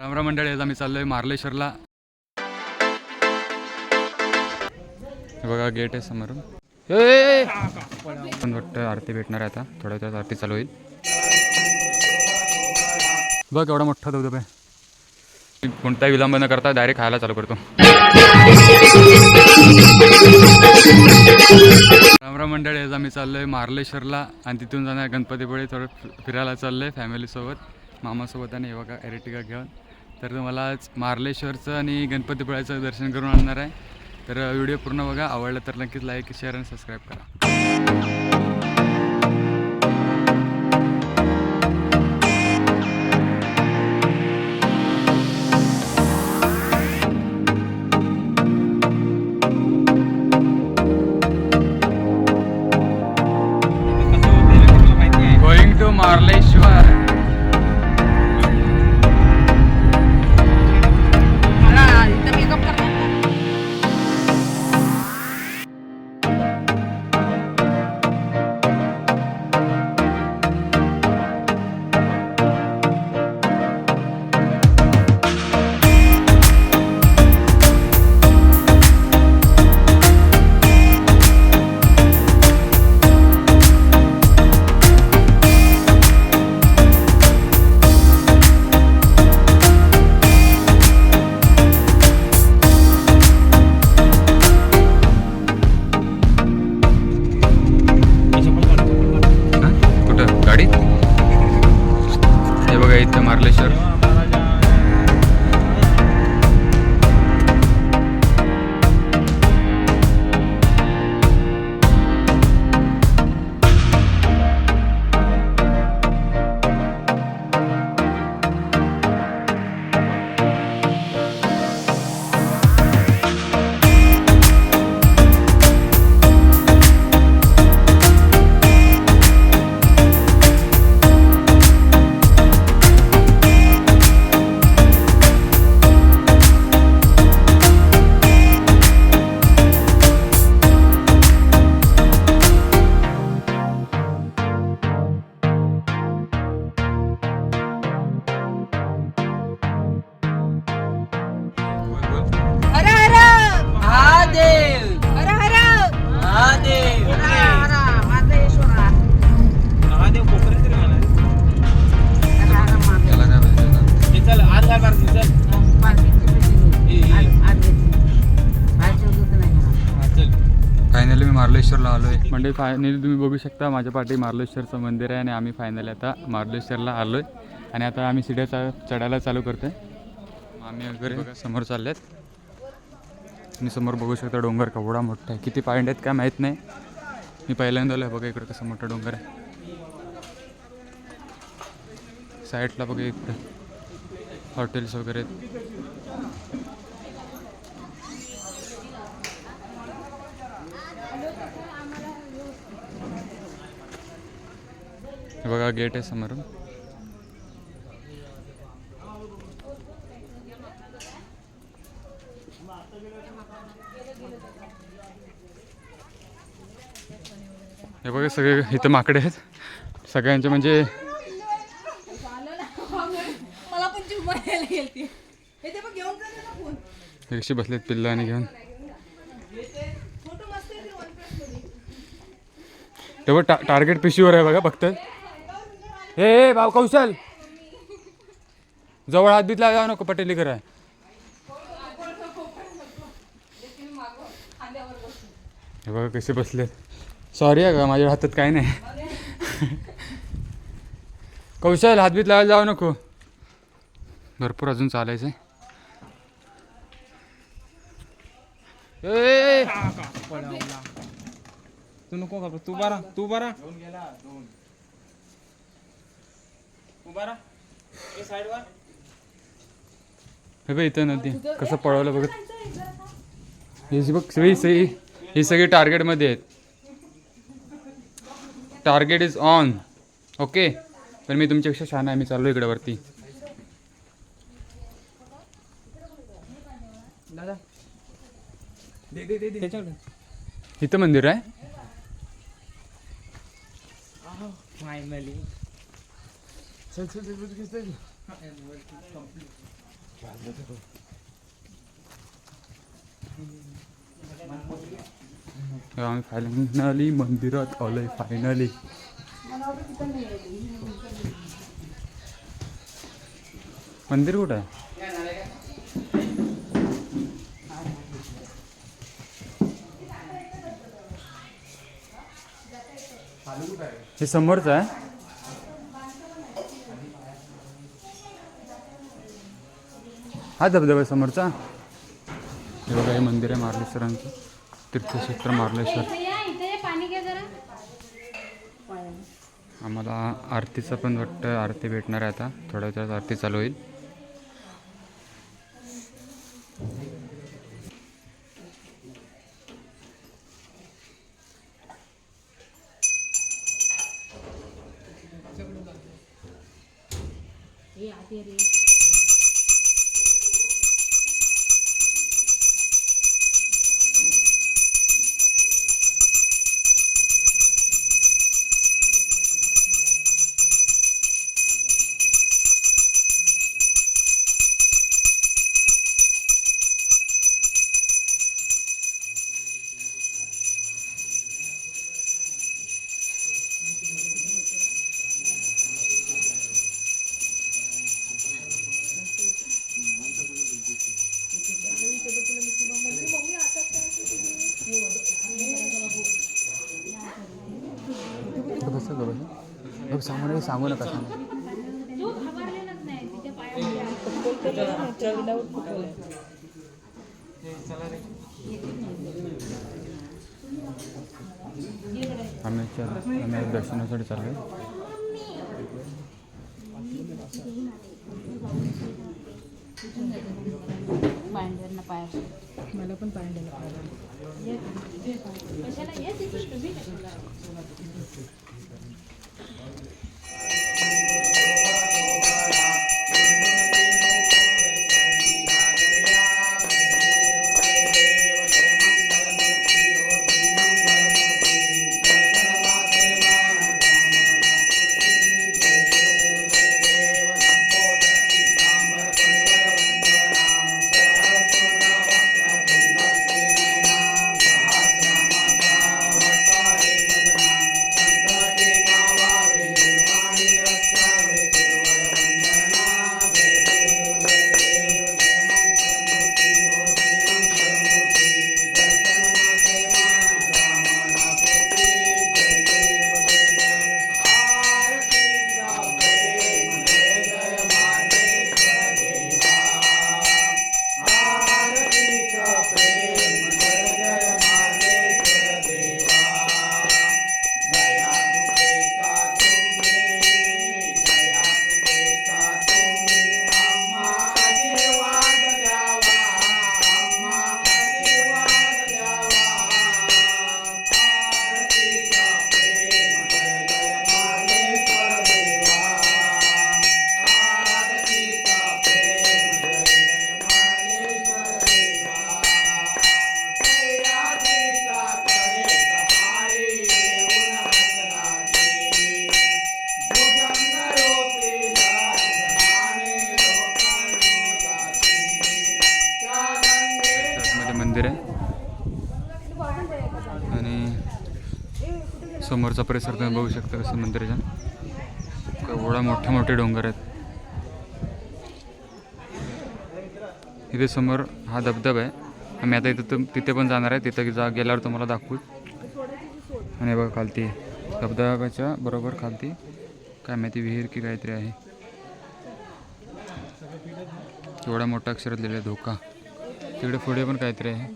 रामराम मंडळी आज आम्ही चाललोय मार्लेश्वरला. हे बघा गेट आहे समोरून. ए! पण वाटतं आरती भेटणार आहे आता. थोड्या वेळात आरती चालू होईल. बघ एवढा मोठा धबधबा आहे. कोणताही विलंब न करता डायरेक्ट खायला चालू करतो. रामराम मंडळी आज आम्ही चाललोय मार्लेश्वरला आणि तिथून जाणार गणपतीपुळे. थोडं फिरायला चाललोय फॅमिलीसोबत मामासोबत आणि बघा एरेटिका घेऊन. तर तुम्हाला आज मार्लेश्वरचं आणि गणपतीपुळ्याचं दर्शन करून आणणार आहे. तर व्हिडिओ पूर्ण बघा आवडला तर नक्कीच लाईक शेअर आणि सबस्क्राईब करा. मार्लेश्वरला आलो आहे म्हणजे फायनली तुम्ही बघू शकता माझ्या पाठी मार्लेश्वरचं मंदिर आहे आणि आम्ही फायनली आता मार्लेश्वरला आलो आहे आणि आता आम्ही सिड्या चा चढायला चालू करतो आहे आम्ही वगैरे बघा समोर चालले आहेत आणि समोर बघू शकता डोंगर केवढा मोठा आहे. किती पायंड आहेत काय माहीत नाही. मी पहिल्यांदा आलो आहे बघा इकडं कसं मोठा डोंगर आहे. साईडला बघा इकडं. हॉटेल्स वगैरे आहेत. बघा गेट आहे समोरून हे बघा सगळे इथं माकडे आहेत सगळ्यांचे म्हणजे कशी बसलेत पिल्ला आणि घेऊन तेव्हा टा टार्गेट पिशीवर आहे बघा फक्त हे भाऊ कौशल. जवळ हात बितला जाऊ नको पटेलीकर आहे. हे बघा कसे बसले. सॉरी आहे का माझ्या हातात काही नाही. कौशल हात बीत लावायला जाऊ नको. भरपूर अजून चालायचं आहे ए, तू नको का तू बारा तू बारा. साईडवर. हे बघ इथं नदी. कसं पळवलं बघत. हे बघ सगळी सगळी ही सगळी टार्गेटमध्ये आहेत. टार्गेट इज ऑन ओके पण मी तुमच्यापेक्षा छान आहे. मी चाललो इकडे वरती. दादा. दे दे दे त्याच्याकडे. इथं मंदिर आहे? फायनली चल चल चल चल, चल, चल. आम्ही फायनली मंदिरात आलोय फायनली मंदिर कुठं आहे? हे समोरच आहे? हा धबधबा समोरचा. हे बघा हे मंदिर आहे मार्लेश्वरांचं. तीर्थक्षेत्र मार्लेश्वर. आम्हाला आरतीचं पण वाटतं. आरती भेटणार आहे आता. थोड्या वेळात आरती चालू होईल. सांगू सांगू नका सांगू तो घाबरलेलाच नाही तिच्या पायामध्ये आम्ही चल आम्ही आज दर्शनासाठी चाललो आहे पांढऱ्यांना पाया मला पण पाहिजे कशाला शकता कसं मंदिराच्या एवढा मोठे मोठे डोंगर आहेत. इथे समोर हा धबधबा आहे. आम्ही आता इथं तिथे पण जाणार आहे. तिथं जा गेल्यावर तुम्हाला दाखवू. आणि बघा खालती. धबधब्याच्या बरोबर खालती काय माहिती विहीर की काहीतरी आहे. एवढा मोठा अक्षरात लिहिलं आहे धोका. तिकडे पुढे पण काहीतरी आहे.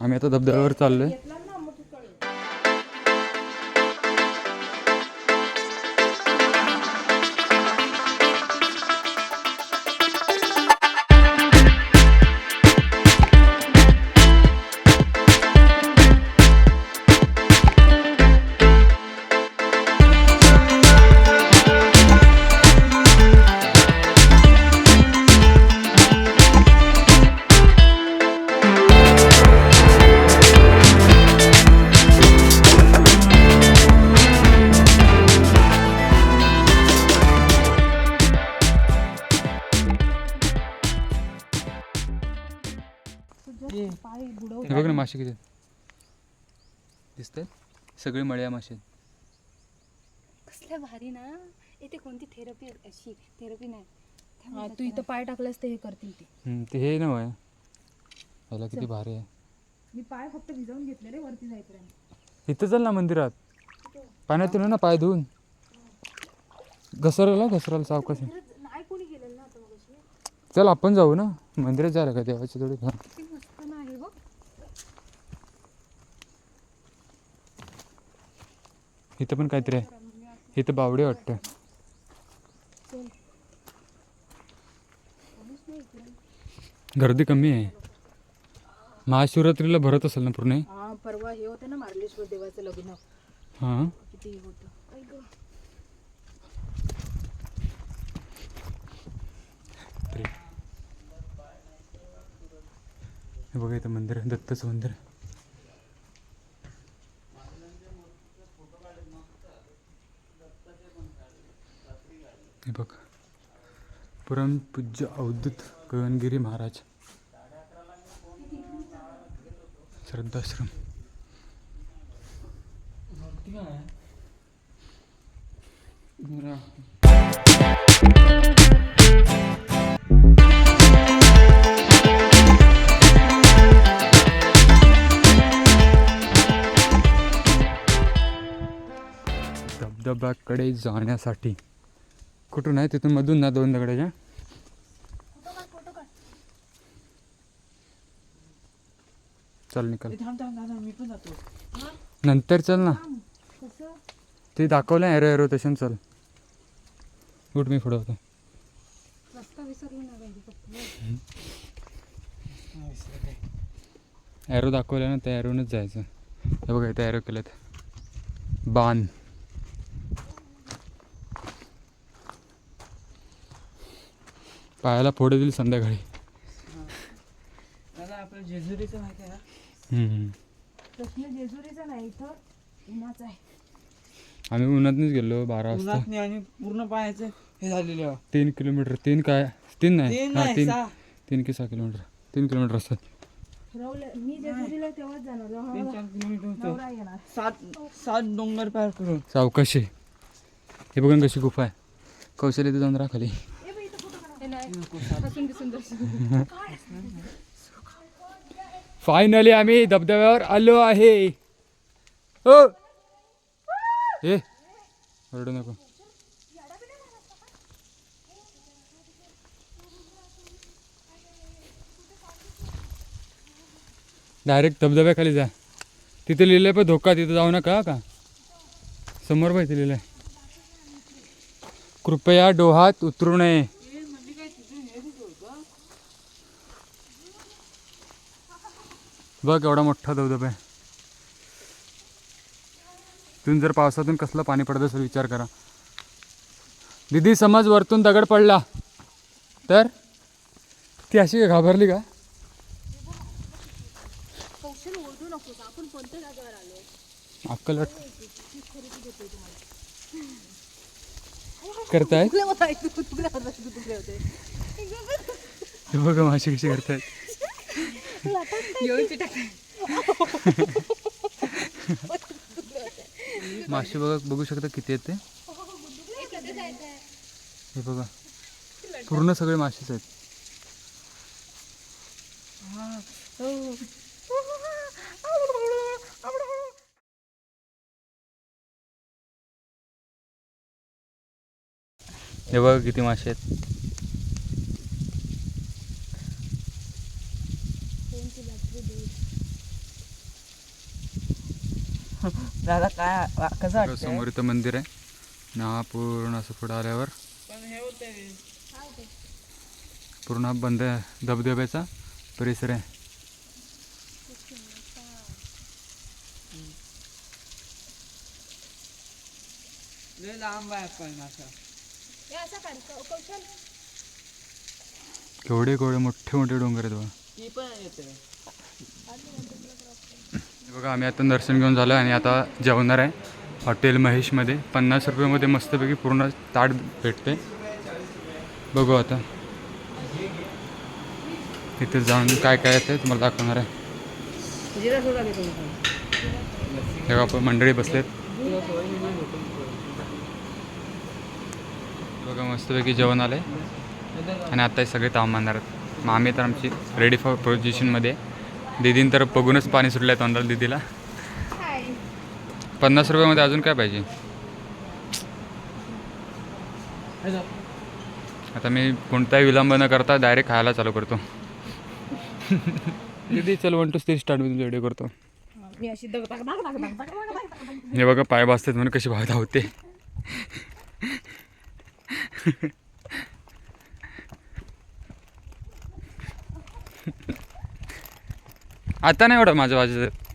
आम्ही आता धबधब्यावर चाललो आहे पाय बुडव हे बघ ना मासे किती दिसत सगळे मळ्या मासे आहेत. कसल्या भारी ना. इथे कोणती थेरपी अशी थेरपी नाही. काय हा म्हणतात तू इथं पाय टाकलास ते हे करतील ते. हम्म, ते हे ना याला किती भारी आहे. मी पाय फक्त भिजवून घेतले रे वरती जायपर्यंत इथं चल ना मंदिरात. पाण्यात तुला ना पाय धुवून. घसरला घसराला सावकाश आहे. त्याला नाही कोणी गेलेलं ना आता मग चल आपण जाऊ ना. मंदिरात जायला का देवाची थोडी हा. किती मस्त ना आहे बघ इथं पण काहीतरी आहे. इथं बावडे वाटतं. गर्दी कमी आहे. महाशिवरात्रीला भरत असेल ना पूर्ण? हे? परवा हे होतं ना मार्लेश्वर देवाचं लग्न. हां. किती होतं. हे बघा इथं मंदिर दत्ताचं मंदिर हे बघ. परमपूज्य अवधूत गगनगिरी महाराज. श्रद्धाश्रम. धबधब्याकडे जाण्यासाठी कुठून आहे? तिथून मधून ना दोन दगडाच्या. चल निकल. नंतर चल ना. कसं? ते दाखवलं एरो एरो तशन चल. उठ मी पुढं होतो. ॲरो दाखवलं ना त्या ॲरोनच जायचं. हे बघा इथे ॲरो केलेत. बाण. पायाला फोड दिली संध्याकाळी. दादा आपलं जेजुरीचं माहिती आहे ना? हम्म. प्रश्न जेजुरीचा नाही इथं उन्हाचा आहे. आम्ही उन्हातनीच गेलो बारा वाजता. उन्हात नाही आणि पूर्ण पायाचं हे झालेलं आहे. तीन किलोमीटर तीन काय? तीन नाही. तीन हा नाही तीन. सहा. तीन की सहा किलोमीटर. तीन किलोमीटर असतात. ठरवलं मी जेजुरीला तेव्हाच जाणार. जेव्हा तीन मला चार किलोमीटर होतं. नवरा येणार. सात सात डोंगर पार करून. सावकाशी हे बघा ना कशी गुफा आहे. कौशल्य इथे जाऊन राहा खाली हे नाही हसून दिसून दर्शन फायनली आम्ही धबधब्यावर आलो आहे. हो ए रडू नको. डायरेक्ट धबधब्याखाली जा. तिथे लिहिलंय पण धोका तिथे जाऊ नका का? समोर पाहिजे लिहिलंय. कृपया डोहात उतरू नये. बघ एवढा मोठा धबधबा आहे. तिथून जर पावसातून कसलं पाणी पडत असेल विचार करा. दिदी समज वरतून दगड पडला तर? ती अशी घाबरली का? अक्कल करताय? बघा माशी कशी करतायत. मासे बघा बघू शकता किती आहेत ते. हे बघा. पूर्ण सगळे मासेच आहेत. हे बघा किती मासे आहेत. दादा काय वा- कसं वाटतं समोर इथं मंदिर आहे. हा पूर्ण असं पुढं आल्यावर. पण हे होतं पूर्ण बंद धबधब्याचा परिसर आहे. लय लांब आहे पण असं. केवढे केवढे मोठे मोठे डोंगर आहेत बघा. ती पण येते. बघा आम्ही आता दर्शन घेऊन झालो आणि आता जेवणार आहे हॉटेल महेशमध्ये. पन्नास रुपयामध्ये मस्तपैकी पूर्ण ताट भेटते बघू आता. तिथे जाऊन काय काय ते तुम्हाला दाखवणार आहे. जिरा तेव्हा आपण मंडळी बसलेत. बघा मस्तपैकी जेवण आलंय. आणि आता हे सगळे ताव मानणार आहेत. मग आम्ही तर आमची रेडी फॉर पोझिशनमध्ये दिदीन तर बघूनच पाणी सुटलं आहे तोंडाला दिदीला. पन्नास रुपयामध्ये अजून काय पाहिजे? आता मी कोणताही विलंब न करता डायरेक्ट खायला चालू करतो. दिदी चल वन टू थ्री स्टार्ट मी तुमचा व्हिडिओ करतो हे बघा पाय भासतात म्हणून कशी भाव धावते आता नाही एवढं माझ्या वाजत